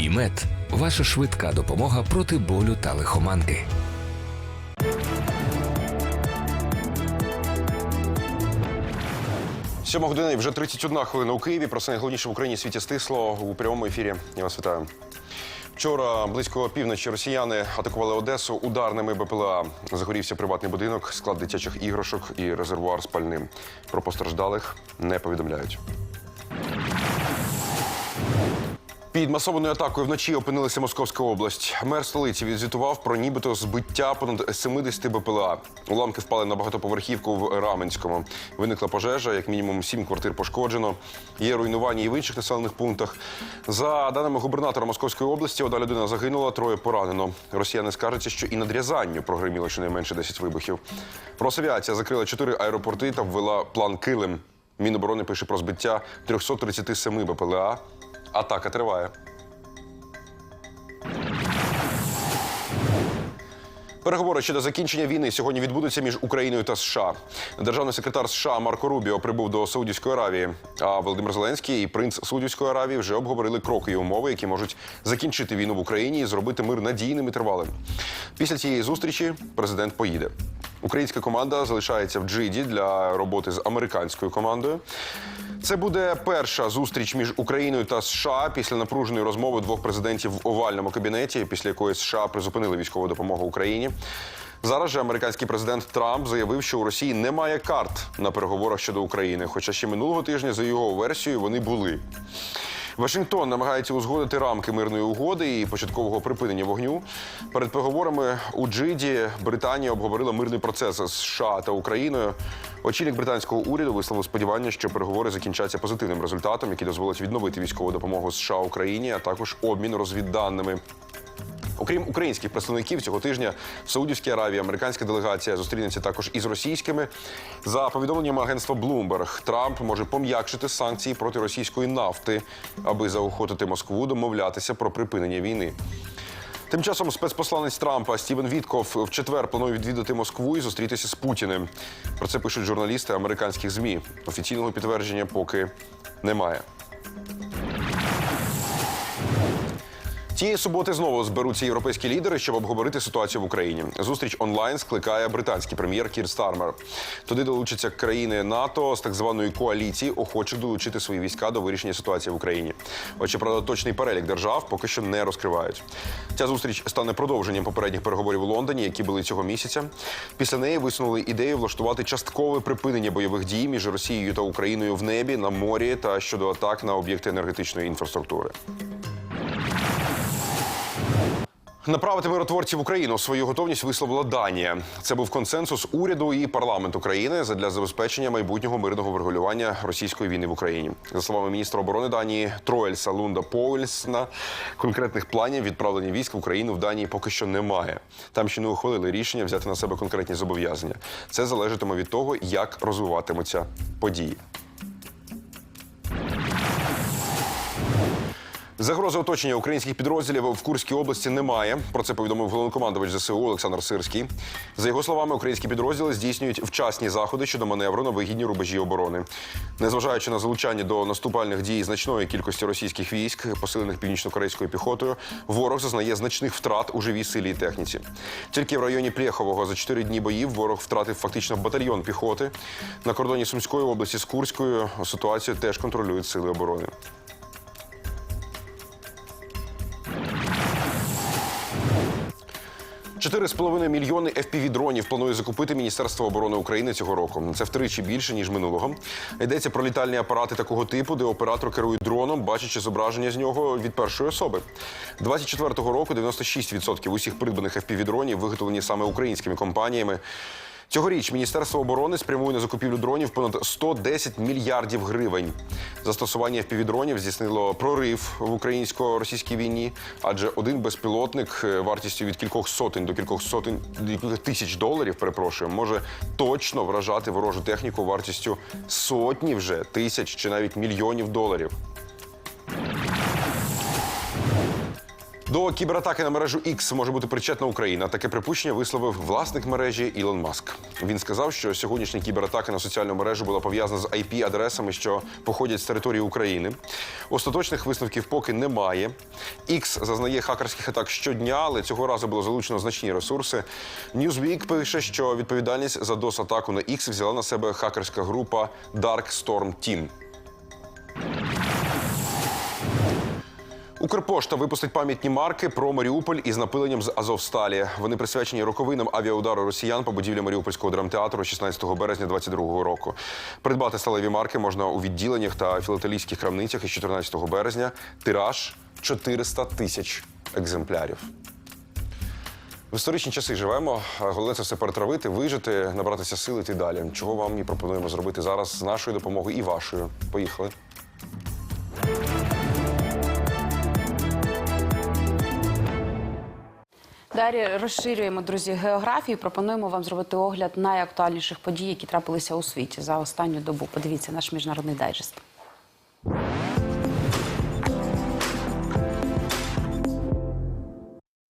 ІМЕД ваша швидка допомога проти болю та лихоманки. Сьома година і вже 31 хвилина у Києві. Про це найголовніше в Україні світі стисло у прямому ефірі. Я вас вітаю. Вчора близько півночі росіяни атакували Одесу ударними БПЛА. Загорівся приватний будинок, склад дитячих іграшок і резервуар з пальним. Про постраждалих не повідомляють. Під масованою атакою вночі опинилася Московська область. Мер столиці відзвітував про нібито збиття понад 70 БПЛА. Уламки впали на багатоповерхівку в Раменському. Виникла пожежа, як мінімум сім квартир пошкоджено. Є руйнування і в інших населених пунктах. За даними губернатора Московської області, одна людина загинула, троє поранено. Росіяни скаржаться, що і над Рязанню прогриміло щонайменше 10 вибухів. Росавіація закрила чотири аеропорти та ввела план Килим. Міноборони пише про збиття 337 БПЛА. Атака триває. Переговори щодо закінчення війни сьогодні відбудуться між Україною та США. Державний секретар США Марко Рубіо прибув до Саудівської Аравії. А Володимир Зеленський і принц Саудівської Аравії вже обговорили кроки і умови, які можуть закінчити війну в Україні і зробити мир надійним і тривалим. Після цієї зустрічі президент поїде. Українська команда залишається в Джиді для роботи з американською командою. Це буде перша зустріч між Україною та США після напруженої розмови двох президентів в овальному кабінеті, після якої США призупинили військову допомогу Україні. Зараз же американський президент Трамп заявив, що у Росії немає карт на переговорах щодо України. Хоча ще минулого тижня, за його версією, вони були. Вашингтон намагається узгодити рамки мирної угоди і початкового припинення вогню. Перед переговорами у Джиді Британія обговорила мирний процес з США та Україною. Очільник британського уряду висловив сподівання, що переговори закінчаться позитивним результатом, який дозволить відновити військову допомогу США Україні, а також обмін розвідданими. Окрім українських представників цього тижня в Саудівській Аравії американська делегація зустрінеться також із російськими. За повідомленням агентства Bloomberg, Трамп може пом'якшити санкції проти російської нафти, аби заохотити Москву домовлятися про припинення війни. Тим часом спецпосланець Трампа Стівен Вітков в четвер планує відвідати Москву і зустрітися з Путіним. Про це пишуть журналісти американських змі. Офіційного підтвердження поки немає. Цієї суботи знову зберуться європейські лідери, щоб обговорити ситуацію в Україні. Зустріч онлайн скликає британський прем'єр Кір Стармер. Туди долучаться країни НАТО з так званої коаліції, охочих долучити свої війська до вирішення ситуації в Україні. Хоча правда, точний перелік держав поки що не розкривають. Ця зустріч стане продовженням попередніх переговорів у Лондоні, які були цього місяця. Після неї висунули ідею влаштувати часткове припинення бойових дій між Росією та Україною в небі, на морі та щодо атак на об'єкти енергетичної інфраструктури. Направити миротворців в Україну свою готовність висловила Данія. Це був консенсус уряду і парламенту країни задля забезпечення майбутнього мирного врегулювання російської війни в Україні. За словами міністра оборони Данії Троельса Лунда Поульсна, конкретних планів відправлення військ в Україну в Данії поки що немає. Там ще не ухвалили рішення взяти на себе конкретні зобов'язання. Це залежатиме від того, як розвиватимуться події. Загрози оточення українських підрозділів в Курській області немає. Про це повідомив головнокомандувач ЗСУ Олександр Сирський. За його словами, українські підрозділи здійснюють вчасні заходи щодо маневру на вигідні рубежі оборони. Незважаючи на залучання до наступальних дій значної кількості російських військ, посилених північно-корейською піхотою, ворог зазнає значних втрат у живій силі і техніці. Тільки в районі Плєхового за чотири дні боїв ворог втратив фактично батальйон піхоти. На кордоні Сумської області з Курською ситуацію теж контролюють сили оборони. Чотири з половиною мільйони FPV-дронів планує закупити Міністерство оборони України цього року. Це втричі більше ніж минулого. Йдеться про літальні апарати такого типу, де оператор керує дроном, бачачи зображення з нього від першої особи. 24-го року 96% усіх придбаних FPV-дронів виготовлені саме українськими компаніями. Цьогоріч Міністерство оборони спрямує на закупівлю дронів понад 110 мільярдів гривень. Застосування FPV-дронів здійснило прорив в українсько-російській війні, адже один безпілотник е, вартістю від кількох сотень до кількох сотень тисяч доларів, перепрошую, може точно вражати ворожу техніку вартістю сотні вже тисяч чи навіть мільйонів доларів. До кібератаки на мережу X може бути причетна Україна. Таке припущення висловив власник мережі Ілон Маск. Він сказав, що сьогоднішня кібератака на соціальну мережу була пов'язана з IP-адресами, що походять з території України. Остаточних висновків поки немає. X зазнає хакерських атак щодня, але цього разу було залучено значні ресурси. Newsweek пише, що відповідальність за DOS-атаку на X взяла на себе хакерська група Dark Storm Team. Укрпошта випустить пам'ятні марки про Маріуполь із напиленням з Азовсталі. Вони присвячені роковинам авіаудару росіян по будівлі Маріупольського драмтеатру 16 березня 2022 року. Придбати сталеві марки можна у відділеннях та філателійських крамницях із 14 березня. Тираж 400 тисяч екземплярів. В історичні часи живемо. Головне це все перетравити, вижити, набратися сили йти далі. Чого вам і пропонуємо зробити зараз з нашою допомогою і вашою. Поїхали. Далі розширюємо, друзі, географію. Пропонуємо вам зробити огляд найактуальніших подій, які трапилися у світі за останню добу. Подивіться наш міжнародний дайджест.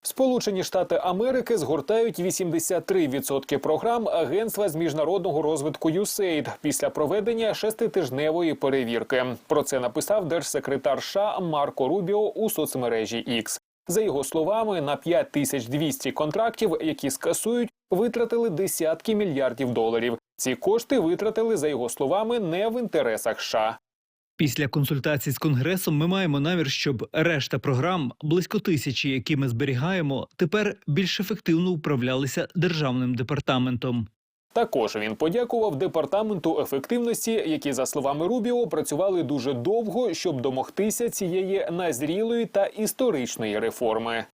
Сполучені Штати Америки згортають 83% програм Агентства з міжнародного розвитку USAID після проведення шеститижневої перевірки. Про це написав держсекретар США Марко Рубіо у соцмережі X. За його словами, на 5200 контрактів, які скасують, витратили десятки мільярдів доларів. Ці кошти витратили за його словами не в інтересах США. Після консультацій з конгресом ми маємо намір, щоб решта програм, близько тисячі, які ми зберігаємо, тепер більш ефективно управлялися державним департаментом. Також він подякував департаменту ефективності, які, за словами Рубіо, працювали дуже довго, щоб домогтися цієї назрілої та історичної реформи.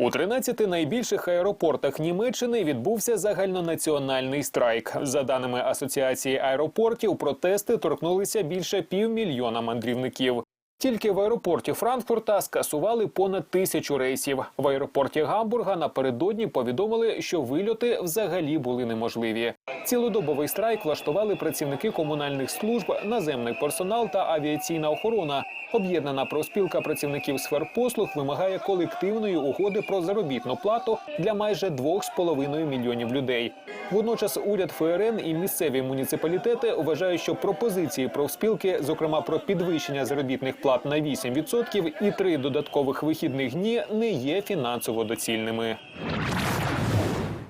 У 13 найбільших аеропортах Німеччини відбувся загальнонаціональний страйк. За даними Асоціації аеропортів, протести торкнулися більше півмільйона мандрівників. Тільки в аеропорті Франкфурта скасували понад тисячу рейсів. В аеропорті Гамбурга напередодні повідомили, що вильоти взагалі були неможливі. Цілодобовий страйк влаштували працівники комунальних служб, наземний персонал та авіаційна охорона. Об'єднана профспілка працівників сфер послуг вимагає колективної угоди про заробітну плату для майже 2,5 мільйонів людей. Водночас уряд ФРН і місцеві муніципалітети вважають, що пропозиції профспілки, зокрема про підвищення заробітних плат на 8% і три додаткових вихідних дні, не є фінансово доцільними.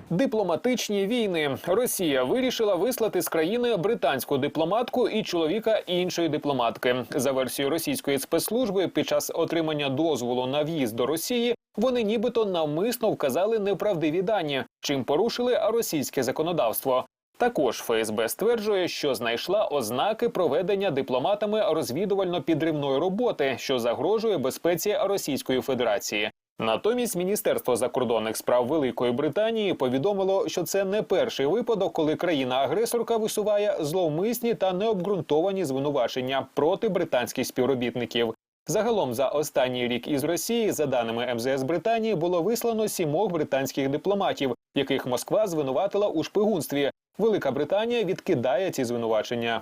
Дипломатичні війни Росія вирішила вислати з країни британську дипломатку і чоловіка іншої дипломатки. За версією російської спецслужби, під час отримання дозволу на в'їзд до Росії вони нібито навмисно вказали неправдиві дані, чим порушили російське законодавство. Також ФСБ стверджує, що знайшла ознаки проведення дипломатами розвідувально-підривної роботи, що загрожує безпеці Російської Федерації. Натомість Міністерство закордонних справ Великої Британії повідомило, що це не перший випадок, коли країна-агресорка висуває зловмисні та необґрунтовані звинувачення проти британських співробітників. Загалом за останній рік із Росії, за даними МЗС Британії, було вислано сімох британських дипломатів, яких Москва звинуватила у шпигунстві. Велика Британія відкидає ці звинувачення.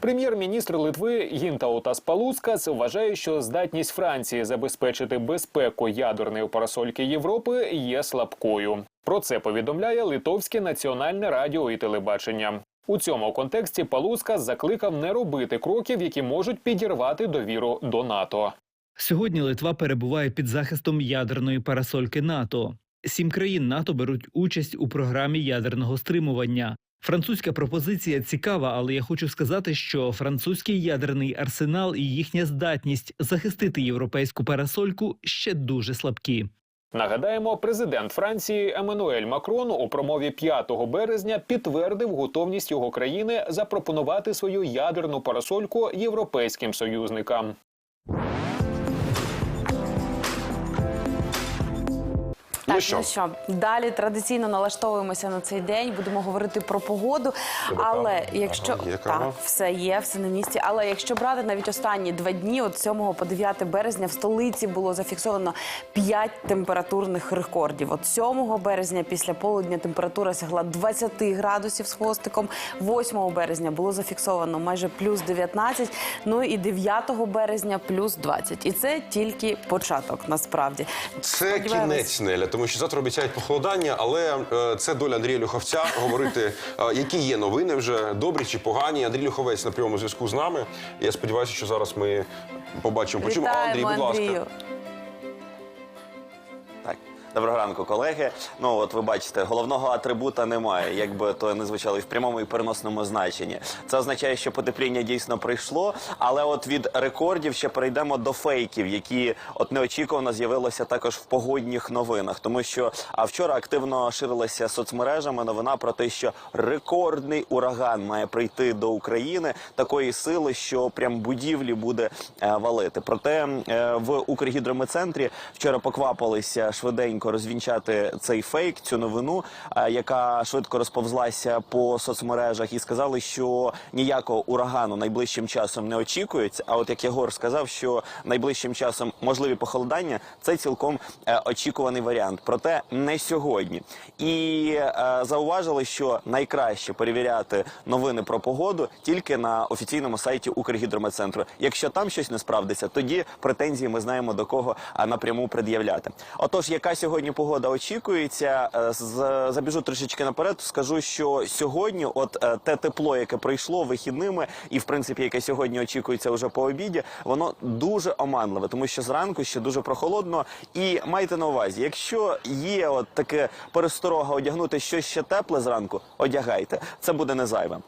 Прем'єр-міністр Литви Гінтаутас Палуцкас вважає, що здатність Франції забезпечити безпеку ядерної парасольки Європи є слабкою. Про це повідомляє Литовське національне радіо і телебачення. У цьому контексті Палуцкас закликав не робити кроків, які можуть підірвати довіру до НАТО. Сьогодні Литва перебуває під захистом ядерної парасольки НАТО. Сім країн НАТО беруть участь у програмі ядерного стримування. Французька пропозиція цікава, але я хочу сказати, що французький ядерний арсенал і їхня здатність захистити європейську парасольку ще дуже слабкі. Нагадаємо, президент Франції Еммануель Макрон у промові 5 березня підтвердив готовність його країни запропонувати свою ядерну парасольку європейським союзникам. Так, Ну що? ну що, далі традиційно налаштовуємося на цей день, будемо говорити про погоду. Але кава? якщо Ага, є кава. так, все є, все на місці. Але якщо брати навіть останні два дні, от 7 по 9 березня в столиці було зафіксовано 5 температурних рекордів. От 7 березня після полудня температура сягла 20 градусів з хвостиком. 8 березня було зафіксовано майже плюс 19, ну і 9 березня плюс 20. І це тільки початок, насправді. Це Сподіваємось- кінець Неля, тому що завтра обіцяють похолодання, але е, це доля Андрія Люховця говорити, е, які є новини вже добрі чи погані. Андрій Люховець на прямому зв'язку з нами. Я сподіваюся, що зараз ми побачимо. Почуємо. А, Андрій, будь ласка. Так, доброго ранку, колеги. Ну от ви бачите, головного атрибута немає, якби то не звучало і в прямому і переносному значенні. Це означає, що потепління дійсно прийшло, але от від рекордів ще перейдемо до фейків, які от неочікувано з'явилися також в погодних новинах. Тому що а вчора активно ширилася соцмережами новина про те, що рекордний ураган має прийти до України такої сили, що прям будівлі буде е, валити. Проте е, в Укргідрометцентрі вчора поквапилися швиденько розвінчати цей фейк, цю новину, е, яка швидко розповзлася по соцмережах, і сказали, що ніякого урагану найближчим часом не очікується. А от як Єгор сказав, що найближчим часом можливі похолодання, це цілком е, очікуваний варіант. Проте не сьогодні. І е, зауважили, що найкраще перевіряти новини про погоду тільки на офіційному сайті Укргідрометцентру. Якщо там щось не справдиться, тоді претензії ми знаємо до кого напряму пред'являти. Отож, яка сьогодні погода очікується? Е, Забіжу трішечки наперед. Скажу, що сьогодні, от е, те тепло, яке прийшло вихідними, і в принципі, яке сьогодні очікується вже по обіді, воно дуже оманливе, тому що зранку ще дуже прохолодно. І майте на увазі, якщо є от таке пересторога одягнути щось ще тепле зранку, одягайте. Це буде не зайве.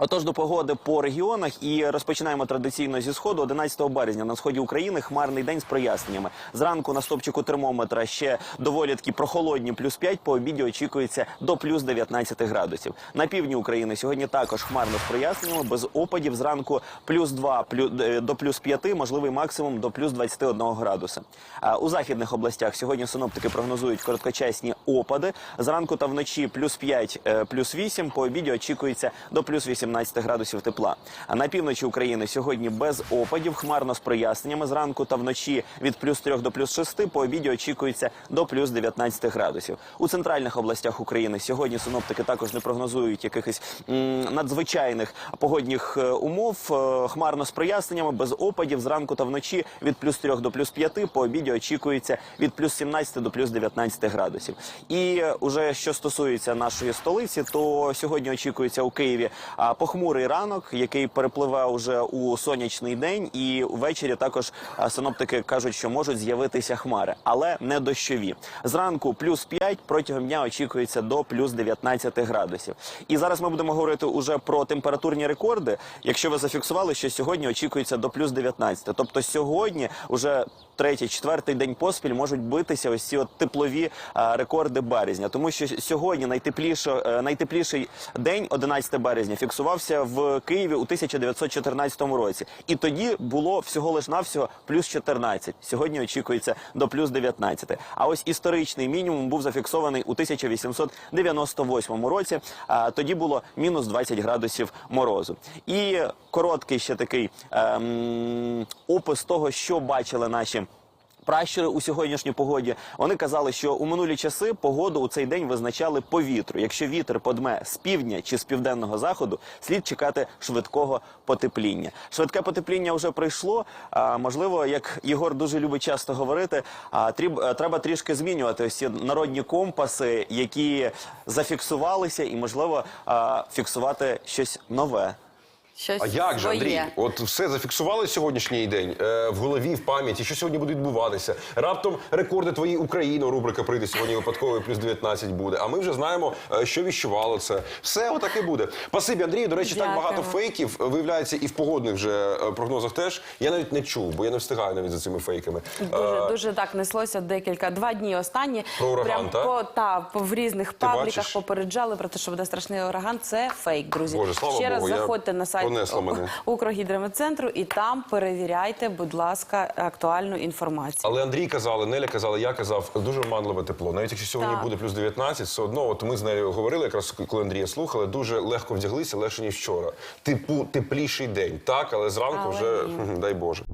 Отож до погоди по регіонах і розпочинаємо традиційно зі сходу. 11 березня на сході України хмарний день з проясненнями. Зранку на стопчику термометра ще доволі такі прохолодні плюс 5, по обіді очікується до плюс 19 градусів. На півдні України сьогодні також хмарно з проясненнями, без опадів. Зранку плюс 2 плю- е, до плюс 5, можливий максимум до плюс 21 градуса. А у західних областях сьогодні синоптики прогнозують короткочасні опади. Зранку та вночі плюс 5, е, плюс 8, по обіді очікується до плюс 18 градусів тепла. А на півночі України сьогодні без опадів, хмарно з проясненнями. Зранку та вночі від плюс 3 до плюс 6, по обіді очікується до плюс 19 градусів. У центральних областях України сьогодні синоптики також не прогнозують якихось м, надзвичайних погодних е, умов. Е, Хмарно з проясненнями, без опадів. Зранку та вночі від плюс 3 до плюс 5, по обіді очікується від плюс 17 до плюс 19 градусів. І е, уже що стосується нашої столиці, то сьогодні очікується у Києві похмурий ранок, який перепливе уже у сонячний день, і ввечері також синоптики кажуть, що можуть з'явитися хмари, але не дощові. Зранку плюс 5, протягом дня очікується до плюс 19 градусів. І зараз ми будемо говорити уже про температурні рекорди. Якщо ви зафіксували, що сьогодні очікується до плюс 19. Тобто сьогодні уже третій, четвертий день поспіль можуть битися ось ці от теплові а, рекорди березня, тому що сьогодні найтепліше, е, найтепліший день, 11 березня, фіксувався в Києві у 1914 році, і тоді було всього лиш навсього плюс 14. Сьогодні очікується до плюс 19. А ось історичний мінімум був зафіксований у 1898 році. А тоді було мінус 20 градусів морозу. І короткий ще такий ем, опис того, що бачили наші. Пращури у сьогоднішній погоді вони казали, що у минулі часи погоду у цей день визначали по вітру. Якщо вітер подме з півдня чи з південного заходу, слід чекати швидкого потепління. Швидке потепління вже прийшло. А можливо, як Єгор дуже любить часто говорити, а треба трішки змінювати ось ці народні компаси, які зафіксувалися, і можливо фіксувати щось нове. Щось А як же, Андрій? От все зафіксували сьогоднішній день е, в голові, в пам'яті, що сьогодні буде відбуватися. Раптом рекорди твої Україно, рубрика прийде сьогодні випадково плюс 19 буде. А ми вже знаємо, е, що віщувало це. Все отаке буде. Спасибі, Андрію. До речі, так багато фейків е, виявляється і в погодних вже е, прогнозах теж. Я навіть не чув, бо я не встигаю навіть за цими фейками. Дуже Е, дуже так неслося декілька два дні останні. Про ураган, та? по та по в різних пабліках бачиш? попереджали про те, що буде страшний ураган. Це фейк, друзі. Боже, слава Ще раз Богу, я заходьте на сайт Понесло мене. Укргідрометцентру і там перевіряйте, будь ласка, актуальну інформацію. Але Андрій казали, Неля казала, я казав, дуже оманливе тепло. Навіть якщо сьогодні Так. буде плюс 19, все одно, от ми з нею говорили, якраз коли Андрія слухали, дуже легко вдяглися, легше ніж вчора. Типу тепліший день, так, але зранку Але вже ні. дай Боже.